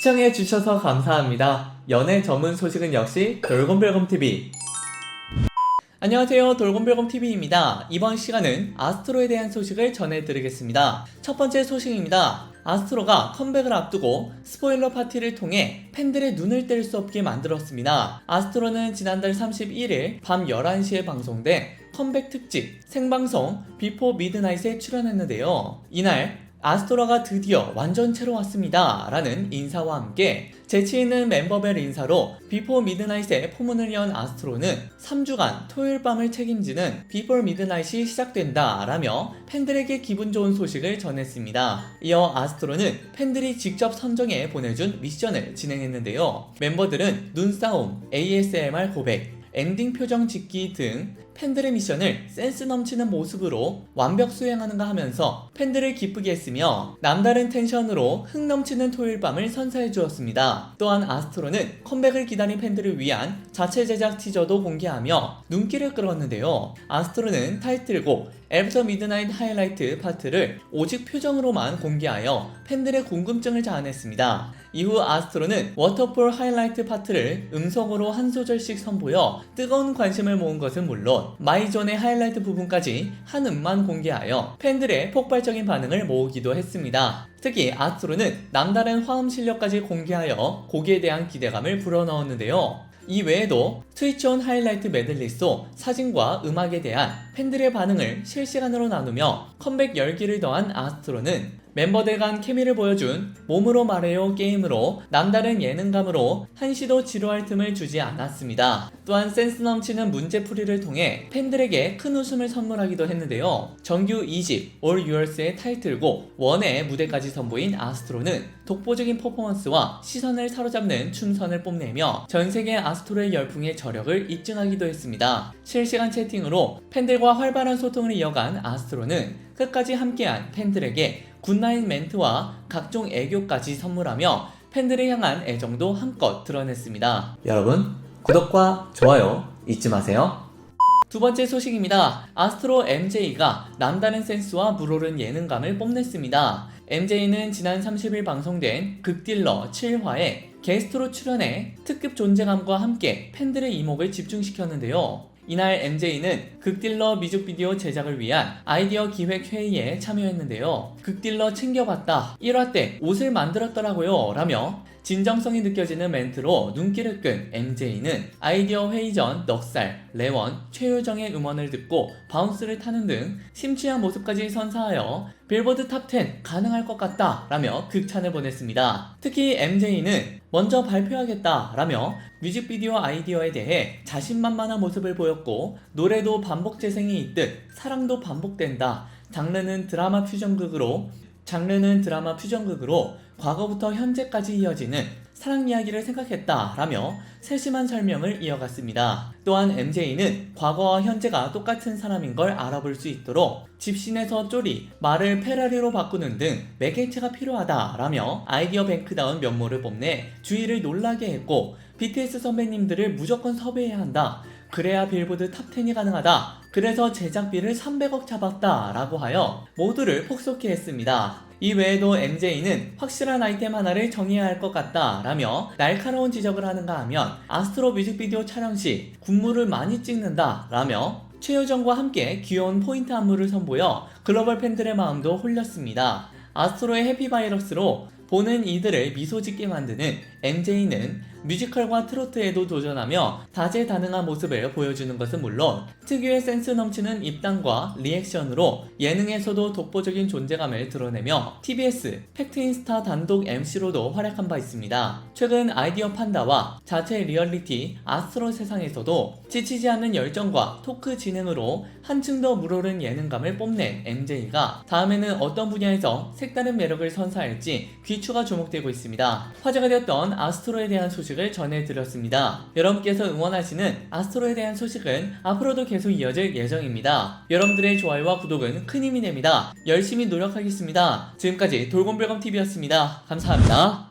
시청해 주셔서 감사합니다. 연애 전문 소식은 역시 돌곰별곰TV. 안녕하세요. 돌곰별곰TV입니다. 이번 시간은 아스트로에 대한 소식을 전해드리겠습니다. 첫 번째 소식입니다. 아스트로가 컴백을 앞두고 스포일러 파티를 통해 팬들의 눈을 뗄 수 없게 만들었습니다. 아스트로는 지난달 31일 밤 11시에 방송된 컴백 특집 생방송 비포 미드나잇에 출연했는데요. 이날 아스트로가 드디어 완전체로 왔습니다. 라는 인사와 함께 재치있는 멤버별 인사로 비포 미드나잇의 포문을 연 아스트로는 3주간 토요일 밤을 책임지는 비포 미드나잇이 시작된다. 라며 팬들에게 기분 좋은 소식을 전했습니다. 이어 아스트로는 팬들이 직접 선정해 보내준 미션을 진행했는데요. 멤버들은 눈싸움, ASMR 고백, 엔딩 표정 짓기 등 팬들의 미션을 센스 넘치는 모습으로 완벽 수행하는가 하면서 팬들을 기쁘게 했으며 남다른 텐션으로 흥 넘치는 토요일 밤을 선사해 주었습니다. 또한 아스트로는 컴백을 기다린 팬들을 위한 자체 제작 티저도 공개하며 눈길을 끌었는데요. 아스트로는 타이틀곡 애프터 미드나잇 하이라이트 파트를 오직 표정으로만 공개하여 팬들의 궁금증을 자아냈습니다. 이후 아스트로는 워터폴 하이라이트 파트를 음성으로 한 소절씩 선보여 뜨거운 관심을 모은 것은 물론 마이존의 하이라이트 부분까지 한 음만 공개하여 팬들의 폭발적인 반응을 모으기도 했습니다. 특히 아스트로는 남다른 화음 실력까지 공개하여 곡에 대한 기대감을 불어넣었는데요. 이 외에도 트위치 온 하이라이트 메들리소 사진과 음악에 대한 팬들의 반응을 실시간으로 나누며 컴백 열기를 더한 아스트로는 멤버들 간 케미를 보여준 몸으로 말해요 게임으로 남다른 예능감으로 한시도 지루할 틈을 주지 않았습니다. 또한 센스 넘치는 문제풀이를 통해 팬들에게 큰 웃음을 선물하기도 했는데요. 정규 2집 All Yours의 타이틀곡 원의 무대까지 선보인 아스트로는 독보적인 퍼포먼스와 시선을 사로잡는 춤선을 뽐내며 전 세계 아스트로의 열풍의 저력을 입증하기도 했습니다. 실시간 채팅으로 팬들과 활발한 소통을 이어간 아스트로는 끝까지 함께한 팬들에게 굿나잇 멘트와 각종 애교까지 선물하며 팬들을 향한 애정도 한껏 드러냈습니다. 여러분, 구독과 좋아요 잊지 마세요. 두 번째 소식입니다. 아스트로 MJ가 남다른 센스와 물오른 예능감을 뽐냈습니다. MJ는 지난 30일 방송된 극딜러 7화에 게스트로 출연해 특급 존재감과 함께 팬들의 이목을 집중시켰는데요. 이날 MJ는 극딜러 뮤직비디오 제작을 위한 아이디어 기획 회의에 참여했는데요. 극딜러 챙겨봤다. 1화 때 옷을 만들었더라고요. 라며 진정성이 느껴지는 멘트로 눈길을 끈 MJ는 아이디어 회의 전 넉살, 레원, 최효정의 음원을 듣고 바운스를 타는 등 심취한 모습까지 선사하여 빌보드 탑10 가능할 것 같다 라며 극찬을 보냈습니다. 특히 MJ는 먼저 발표하겠다 라며 뮤직비디오 아이디어에 대해 자신만만한 모습을 보였고 노래도 반복 재생이 있듯 사랑도 반복된다. 장르는 드라마 퓨전극으로 장르는 드라마 퓨전극으로 과거부터 현재까지 이어지는 사랑 이야기를 생각했다 라며 세심한 설명을 이어갔습니다. 또한 MJ는 과거와 현재가 똑같은 사람인 걸 알아볼 수 있도록 집신에서 쪼리, 말을 페라리로 바꾸는 등 매개체가 필요하다 라며 아이디어 뱅크다운 면모를 뽐내 주의를 놀라게 했고 BTS 선배님들을 무조건 섭외해야 한다. 그래야 빌보드 탑 10이 가능하다. 그래서 제작비를 300억 잡았다. 라고 하여 모두를 폭소케 했습니다. 이 외에도 MJ는 확실한 아이템 하나를 정해야 할 것 같다. 라며 날카로운 지적을 하는가 하면 아스트로 뮤직비디오 촬영 시 군무를 많이 찍는다. 라며 최효정과 함께 귀여운 포인트 안무를 선보여 글로벌 팬들의 마음도 홀렸습니다. 아스트로의 해피바이러스로 보는 이들을 미소 짓게 만드는 MJ는 뮤지컬과 트로트에도 도전하며 다재다능한 모습을 보여주는 것은 물론 특유의 센스 넘치는 입담과 리액션으로 예능에서도 독보적인 존재감을 드러내며 TBS 팩트인스타 단독 MC로도 활약한 바 있습니다. 최근 아이디어 판다와 자체 리얼리티 아스트로 세상에서도 지치지 않는 열정과 토크 진행으로 한층 더 물오른 예능감을 뽐낸 MJ가 다음에는 어떤 분야에서 색다른 매력을 선사할지 귀추가 주목되고 있습니다. 화제가 되었던 아스트로에 대한 소식을 전해드렸습니다. 여러분께서 응원하시는 아스트로에 대한 소식은 앞으로도 계속 이어질 예정입니다. 여러분들의 좋아요와 구독은 큰 힘이 됩니다. 열심히 노력하겠습니다. 지금까지 돌곰별검TV였습니다. 감사합니다.